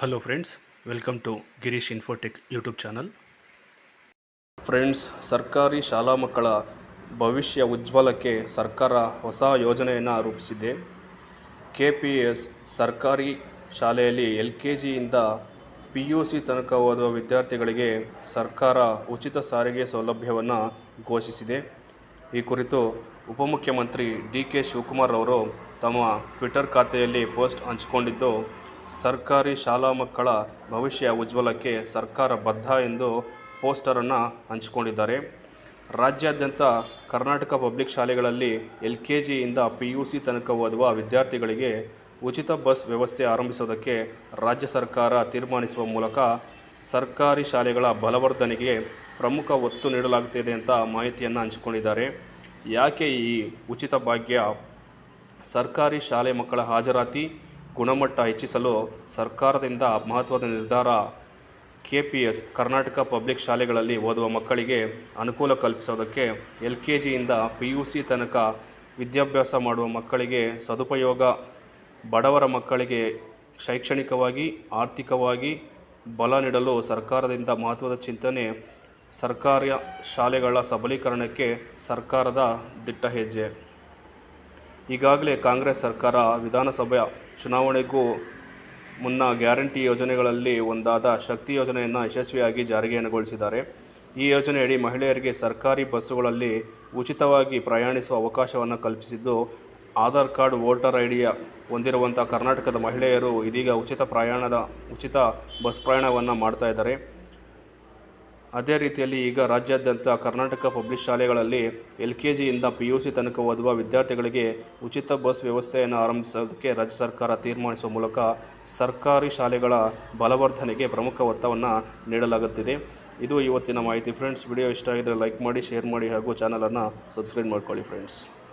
Hello friends welcome to Girish Infotech YouTube channel friends ಸರ್ಕಾರಿ ಶಾಲಾ ಮಕ್ಕಳ ಭವಿಷ್ಯ ಉಜ್ವಲಕ್ಕೆ ಸರ್ಕಾರ ಹೊಸ ಯೋಜನೆಯನ್ನು ರೂಪಿಸಿದೆ. ಕೆ ಪಿ ಎಸ್ ಸರ್ಕಾರಿ ಶಾಲೆಯಲ್ಲಿ ಎಲ್ ಕೆ ಜಿಯಿಂದ ಪಿ ಯು ಸಿ ತನಕ ಓದುವ ವಿದ್ಯಾರ್ಥಿಗಳಿಗೆ ಸರ್ಕಾರ ಉಚಿತ ಸಾರಿಗೆ ಸೌಲಭ್ಯವನ್ನು ಘೋಷಿಸಿದೆ. ಈ ಕುರಿತು ಉಪಮುಖ್ಯಮಂತ್ರಿ ಡಿ ಕೆ ಶಿವಕುಮಾರ್ ಅವರು ತಮ್ಮ ಟ್ವಿಟರ್ ಖಾತೆಯಲ್ಲಿ ಪೋಸ್ಟ್ ಹಂಚಿಕೊಂಡಿದ್ದು ಸರ್ಕಾರಿ ಶಾಲಾ ಮಕ್ಕಳ ಭವಿಷ್ಯ ಉಜ್ವಲಕ್ಕೆ ಸರ್ಕಾರ ಬದ್ಧ ಎಂದು ಪೋಸ್ಟರನ್ನು ಹಂಚಿಕೊಂಡಿದ್ದಾರೆ. ರಾಜ್ಯಾದ್ಯಂತ ಕರ್ನಾಟಕ ಪಬ್ಲಿಕ್ ಶಾಲೆಗಳಲ್ಲಿ ಎಲ್ ಕೆ ಜಿಯಿಂದ ಪಿ ಯು ಸಿ ತನಕ ಓದುವ ವಿದ್ಯಾರ್ಥಿಗಳಿಗೆ ಉಚಿತ ಬಸ್ ವ್ಯವಸ್ಥೆ ಆರಂಭಿಸೋದಕ್ಕೆ ರಾಜ್ಯ ಸರ್ಕಾರ ತೀರ್ಮಾನಿಸುವ ಮೂಲಕ ಸರ್ಕಾರಿ ಶಾಲೆಗಳ ಬಲವರ್ಧನೆಗೆ ಪ್ರಮುಖ ಒತ್ತು ನೀಡಲಾಗುತ್ತಿದೆ ಅಂತ ಮಾಹಿತಿಯನ್ನು ಹಂಚಿಕೊಂಡಿದ್ದಾರೆ. ಯಾಕೆ ಈ ಉಚಿತ ಭಾಗ್ಯ? ಸರ್ಕಾರಿ ಶಾಲೆ ಮಕ್ಕಳ ಹಾಜರಾತಿ ಗುಣಮಟ್ಟ ಹೆಚ್ಚಿಸಲು ಸರ್ಕಾರದಿಂದ ಮಹತ್ವದ ನಿರ್ಧಾರ K P S Karnataka public ಶಾಲೆಗಳಲ್ಲಿ ಓದುವ ಮಕ್ಕಳಿಗೆ ಅನುಕೂಲ ಕಲ್ಪಿಸೋದಕ್ಕೆ ಎಲ್ ಕೆ ಜಿಯಿಂದ ಪಿ ಯು ಸಿ ತನಕ ವಿದ್ಯಾಭ್ಯಾಸ ಮಾಡುವ ಮಕ್ಕಳಿಗೆ ಸದುಪಯೋಗ, ಬಡವರ ಮಕ್ಕಳಿಗೆ ಶೈಕ್ಷಣಿಕವಾಗಿ, ಆರ್ಥಿಕವಾಗಿ ಬಲ ನೀಡಲು ಸರ್ಕಾರದಿಂದ ಮಹತ್ವದ ಚಿಂತನೆ ಸರ್ಕಾರಿ ಶಾಲೆಗಳ ಸಬಲೀಕರಣಕ್ಕೆ ಸರ್ಕಾರದ ದಿಟ್ಟ ಹೆಜ್ಜೆ. ಈಗಾಗಲೇ ಕಾಂಗ್ರೆಸ್ ಸರ್ಕಾರ ವಿಧಾನಸಭೆ ಚುನಾವಣೆಗೂ ಮುನ್ನ ಗ್ಯಾರಂಟಿ ಯೋಜನೆಗಳಲ್ಲಿ ಒಂದಾದ ಶಕ್ತಿ ಯೋಜನೆಯನ್ನು ಯಶಸ್ವಿಯಾಗಿ ಜಾರಿಗೆಗೊಳಿಸಿದ್ದಾರೆ ಈ ಯೋಜನೆಯಡಿ ಮಹಿಳೆಯರಿಗೆ ಸರ್ಕಾರಿ ಬಸ್ಸುಗಳಲ್ಲಿ ಉಚಿತವಾಗಿ ಪ್ರಯಾಣಿಸುವ ಅವಕಾಶವನ್ನು ಕಲ್ಪಿಸಿದ್ದು, ಆಧಾರ್ ಕಾರ್ಡ್, ವೋಟರ್ ಐಡಿಯ ಹೊಂದಿರುವಂಥ ಕರ್ನಾಟಕದ ಮಹಿಳೆಯರು ಇದೀಗ ಉಚಿತ ಪ್ರಯಾಣದ, ಉಚಿತ ಬಸ್ ಪ್ರಯಾಣವನ್ನು ಮಾಡ್ತಾ ಇದ್ದಾರೆ. ಅದೇ ರೀತಿಯಲ್ಲಿ ಈಗ ರಾಜ್ಯಾದ್ಯಂತ ಕರ್ನಾಟಕ ಪಬ್ಲಿಕ್ ಶಾಲೆಗಳಲ್ಲಿ ಎಲ್ ಕೆ ಜಿಯಿಂದ ಪಿ ಯು ಸಿ ತನಕ ಓದುವ ವಿದ್ಯಾರ್ಥಿಗಳಿಗೆ ಉಚಿತ ಬಸ್ ವ್ಯವಸ್ಥೆಯನ್ನು ಆರಂಭಿಸೋದಕ್ಕೆ ರಾಜ್ಯ ಸರ್ಕಾರ ತೀರ್ಮಾನಿಸುವ ಮೂಲಕ ಸರ್ಕಾರಿ ಶಾಲೆಗಳ ಬಲವರ್ಧನೆಗೆ ಪ್ರಮುಖ ಒತ್ತವನ್ನು ನೀಡಲಾಗುತ್ತಿದೆ. ಇದು ಇವತ್ತಿನ ಮಾಹಿತಿ. ಫ್ರೆಂಡ್ಸ್ ವಿಡಿಯೋ ಇಷ್ಟ ಆಗಿದ್ದರೆ ಲೈಕ್ ಮಾಡಿ ಶೇರ್ ಮಾಡಿ ಹಾಗೂ ಚಾನಲನ್ನು ಸಬ್ಸ್ಕ್ರೈಬ್ ಮಾಡ್ಕೊಳ್ಳಿ ಫ್ರೆಂಡ್ಸ್